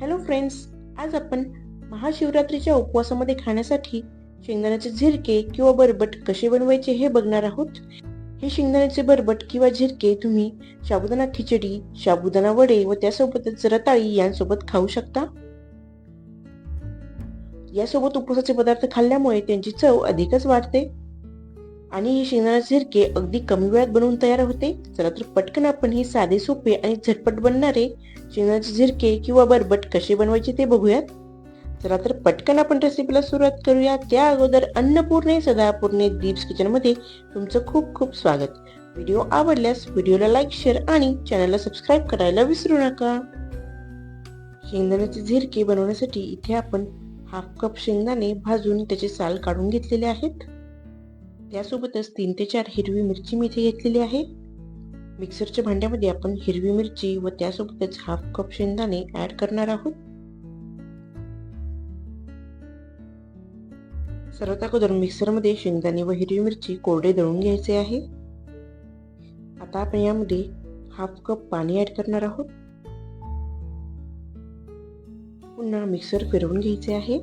Hello friends आज आपण महाशिवरात्रीच्या उपवासामध्ये खाण्यासाठी शेंगदाण्याचे झिरके किंवा बरबट कसे बनवायचे हे बघणार आहोत. हे शेंगदाण्याचे बरबट किंवा झिरके तुम्ही साबुदाणा खिचडी साबुदाणा वडे व त्यासोबतच रताळी यांसोबत खाऊ शकता. यासोबत उपवासाचे पदार्थ खाल्ल्यामुळे त्यांची चव अधिकच वाढते. आणि हे शेंगदाण्याचे झिरके अगदी कमी वेळात बनवून तयार होते. चला तर पटकन आपण हे साधे सोपे आणि झटपट बनणारे शेंगदाण्याचे झिरके किंवा बरबट कसे बनवायचे ते बघूयात. चला तर पटकन आपण रेसिपीला सुरुवात करूया. त्या अगोदर अन्नपूर्णे सदापूर्णे दीप्स किचनमध्ये तुमचं खूप खूप स्वागत. व्हिडिओ आवडल्यास व्हिडिओला लाईक शेअर आणि चॅनलला सबस्क्राईब करायला विसरू नका. शेंगदाण्याचे झिरके बनवण्यासाठी इथे आपण हाफ कप शेंगदाणे भाजून त्याचे साल काढून घेतलेले आहेत. त्यासोबतच तीन ते चार हिरवी मिरची मी इथे घेतलेली आहे. मिक्सरच्या भांड्यामध्ये आपण हिरवी मिरची व त्यासोबतच हाफ कप शेंगदाणे ऍड करणार आहोत. सर्वात अगोदर मिक्सरमध्ये शेंगदाणे व हिरवी मिरची कोरडे दळून घ्यायचे आहे. आता आपण यामध्ये हाफ कप पाणी ऍड करणार आहोत. पुन्हा मिक्सर फिरवून घ्यायचे आहे.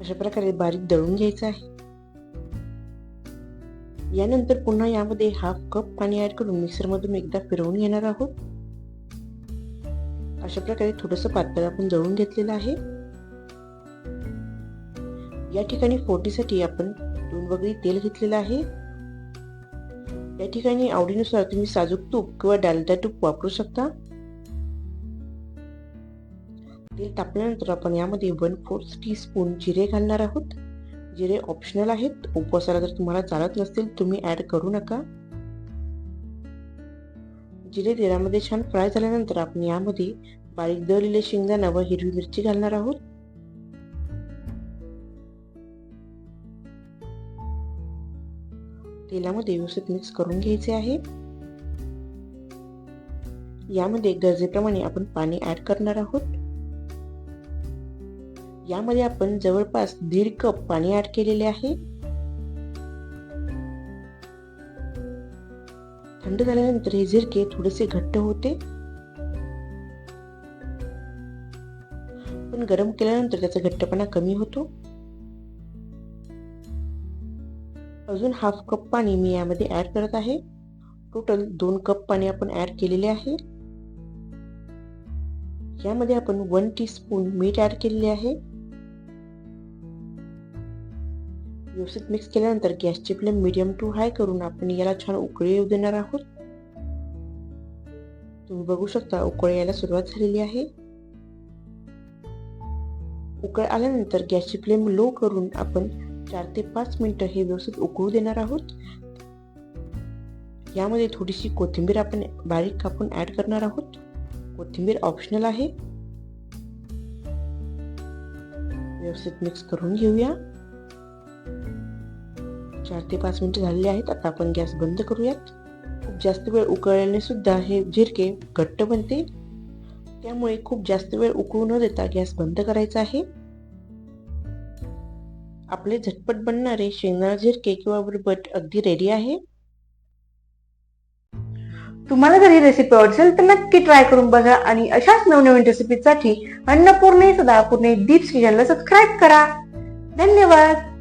अशा प्रकारे बारीक दळून घ्यायचं आहे. यानंतर पुन्हा यामध्ये हाफ कप पाणी ऍड करून मिक्सरमधून एकदा फिरवून घेणार आहोत. अशा प्रकारे थोडंसं पातळ आपण जळून घेतलेलं आहे. या ठिकाणी फोटीसाठी आपण दोन वगैरे तेल घेतलेलं आहे. या ठिकाणी आवडीनुसार तुम्ही साजूक तूप किंवा डालडा तूप वापरू शकता. तेल तापल्यानंतर आपण यामध्ये वन फोर्थ टी स्पून जिरे घालणार आहोत. जिरे ऑप्शनल आहेत उपवासाला जर तुम्हाला चालत नसतील तुम्ही ॲड करू नका. जिरे तेलामध्ये छान फ्राय झाल्यानंतर आपण यामध्ये बारीक दळलेले शेंगदाणा व हिरवी मिरची घालणार आहोत. तेलामध्ये व्यवस्थित मिक्स करून घ्यायचे आहे. यामध्ये गरजेप्रमाणे आपण पाणी ऍड करणार आहोत. यामध्ये आपण जवळपास दीड कप पाणी ऍड केलेले आहे. थंड झाल्यानंतर हे झिरके थोडेसे घट्ट होते. पण गरम केल्यानंतर त्याचा घट्टपणा कमी होतो. अजून हाफ कप पाणी मी यामध्ये ऍड करत आहे. टोटल दोन कप पाणी आपण ऍड केलेले आहे. यामध्ये आपण वन टी स्पून मीठ ऍड केलेले आहे. व्यवस्थित मिक्स केल्यानंतर गॅसची फ्लेम मीडियम टू हाय करून आपण याला छान उकळी येऊ देणार आहोत. तुम्ही बघू शकता उकळ यायला सुरुवात झालेली आहे. उकळ आल्यानंतर गॅसची फ्लेम लो करून आपण चार ते पाच मिनिटं हे व्यवस्थित उकळू देणार आहोत. यामध्ये थोडीशी कोथिंबीर आपण बारीक कापून ऍड करणार आहोत. कोथिंबीर ऑप्शनल आहे. व्यवस्थित मिक्स करून घेऊया. चार ते पाच मिनिटं झालेली आहेत. आता आपण गॅस बंद करूयात. खूप जास्त वेळ उकळल्याने सुद्धा हे झिरके घट्ट बनते. त्यामुळे खूप जास्त वेळ उकळू न देता गॅस बंद करायचा आहे. आपले झटपट बनणारे शेंगदाणा झिरके किंवा बरबट अगदी रेडी आहे. तुम्हाला जर ही रेसिपी आवडली असेल तर नक्की ट्राय करून बघा आणि अशाच नवनवीन रेसिपीसाठी अन्नपूर्णे सदापूर्णे दीप्स किचनला सबस्क्राईब करा. धन्यवाद.